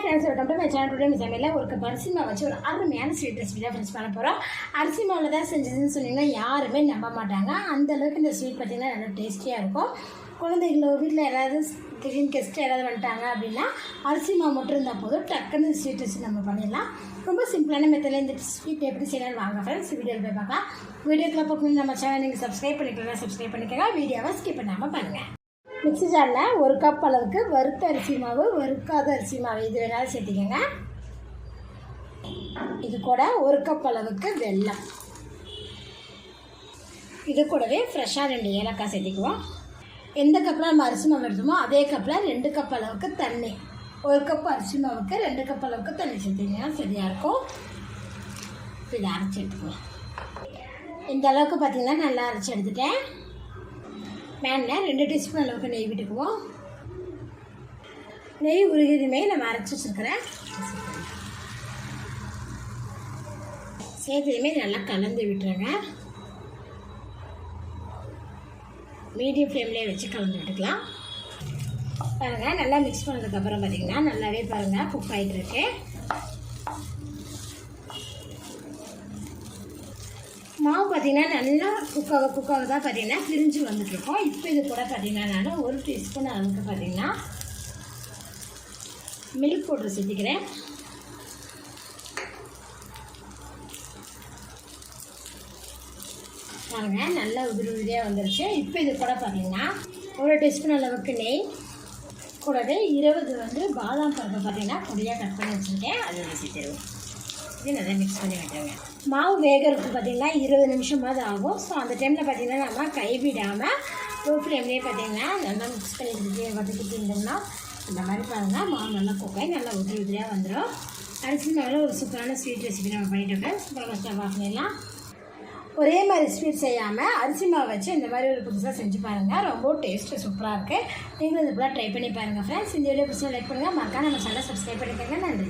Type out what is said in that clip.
Friends welcome to my channel today miss சமையலில் ஒரு cup அரிசி மாவு வச்சு ஒரு அருமையான ஸ்வீட் ரெசிபி தான் ஃப்ரெண்ட்ஸ் பண்ண போகிறோம் அரிசி மாவில் தான் செஞ்சதுன்னு சொன்னீங்கன்னா யாருமே நம்ப மாட்டாங்க. அந்தளவுக்கு இந்த ஸ்வீட் பார்த்திங்கன்னா நல்லா டேஸ்டியாக இருக்கும். குழந்தைங்களோ வீட்டில் யாராவது திடீர்னு கெஸ்ட் யாராவது வந்துட்டாங்க அப்படின்னா அரிசி மாவு மட்டும் இருந்தால் போதும். டக்குன்னு ஸ்வீட் ரெசிபி நம்ம பண்ணிடலாம். ரொம்ப சிம்பிளான மெத்தடில் இந்த ஸ்வீட் எப்படி செய்யலாம் வாங்க ஃப்ரெண்ட்ஸ் வீடியோவில் போய் பார்க்கலாம். வீடியோக்குள்ள போகணும் நம்ம சேனல் நீங்கள் சப்ஸ்கிரைப் பண்ணிக்கலாம் சப்ஸ்கிரைப் பண்ணிக்கோங்க. வீடியோவை ஸ்கிப் பண்ணாமல் பாருங்கள் மிக்ஸி ஜாரில் ஒரு கப் அளவுக்கு வறுத்த அரிசி மாவு வறுக்காத அரிசி மாவு. இது வேணாலும் சேர்த்திக்கோங்க. இது கூட ஒரு கப் அளவுக்கு வெல்லம். இது கூடவே ஃப்ரெஷ்ஷாக ரெண்டு ஏலக்காய் சேர்த்திக்குவோம். எந்த கப்பில் நம்ம அரிசி மாவு எடுத்தோமோ அதே கப்பில் ரெண்டு கப் அளவுக்கு தண்ணி. ஒரு கப் அரிசி மாவுக்கு ரெண்டு கப் அளவுக்கு தண்ணி சேர்த்திங்கன்னா சரியாக இருக்கும். இதை அரைச்சி எடுத்துக்கலாம். இந்த அளவுக்கு பார்த்திங்கன்னா நல்லா அரைச்சி எடுத்துட்டேன். பேனில் ரெண்டு டீஸ்பூன் அளவுக்கு நெய் விட்டுக்குவோம். நெய் உருகிதுமே நம்ம அரைச்சி வச்சுருக்கிறேன். சேர்த்ததுமே நல்லா கலந்து விட்டுருங்க. மீடியம் ஃப்ளேம்லேயே வச்சு கலந்து விட்டுக்கலாம். பாருங்கள் நல்லா மிக்ஸ் பண்ணதுக்கப்புறம் பார்த்திங்கன்னா நல்லாவே பாருங்கள் குக் ஆகிட்டுருக்கு மாவு பார்த்தீங்கன்னா நல்லா குக்காக குக்காக தான் பார்த்தீங்கன்னா பிரிஞ்சு வந்துட்டுருக்கோம். இப்போ இது கூட பார்த்தீங்கன்னா நான் ஒரு டீஸ்பூன் அளவுக்கு பார்த்தீங்கன்னா மில்க் பவுடர் சேர்த்துக்கிறேன். பாருங்க நல்லா உதிரி உதிரியாக வந்துருச்சு. இப்போ இது கூட பார்த்தீங்கன்னா ஒரு டீஸ்பூன் அளவுக்கு நெய். கூடவே இருபது வந்து பாதாம் பருப்பு பார்த்தீங்கன்னா பொடியாக கட் பண்ணி வச்சுருக்கேன். அது சேர்த்துருவோம். இது நல்லா மிக்ஸ் பண்ணி விட்டுருங்க மாவு வேகிறதுக்கு பார்த்தீங்கன்னா இருபது நிமிஷமாவது ஆகும். ஸோ அந்த டைமில் பார்த்தீங்கன்னா நம்ம கைவிடாமல் லோ ஃப்ளேம்லேயே பார்த்தீங்கன்னா நல்லா மிக்ஸ் பண்ணி வதக்கிட்டு இருந்தோம்னா இந்த மாதிரி பாருங்கள் மாவு நல்லா குக்காய் நல்லா உதிரி உதிரியாக வந்துடும் அரிசி மாவில் ஒரு சூப்பரான ஸ்வீட் ரெசிபி நம்ம பண்ணிட்டு சூப்பராக ஸ்டவ் ஆஃப் பண்ணிடலாம் ஒரே மாதிரி ஸ்வீட் செய்யாமல் அரிசி மாவு வச்சு இந்த மாதிரி ஒரு புதுசாக செஞ்சு பாருங்கள் ரொம்ப டேஸ்ட்டு சூப்பராக இருக்குது நீங்களும் இது போல் ட்ரை பண்ணி பாருங்கள் ஃப்ரெண்ட்ஸ் இந்த வீடியோ புதுசாக லைக் பண்ணுங்கள் மறக்காம நம்ம சேனல் சப்ஸ்கிரைப் பண்ணிக்கோங்க. நன்றி.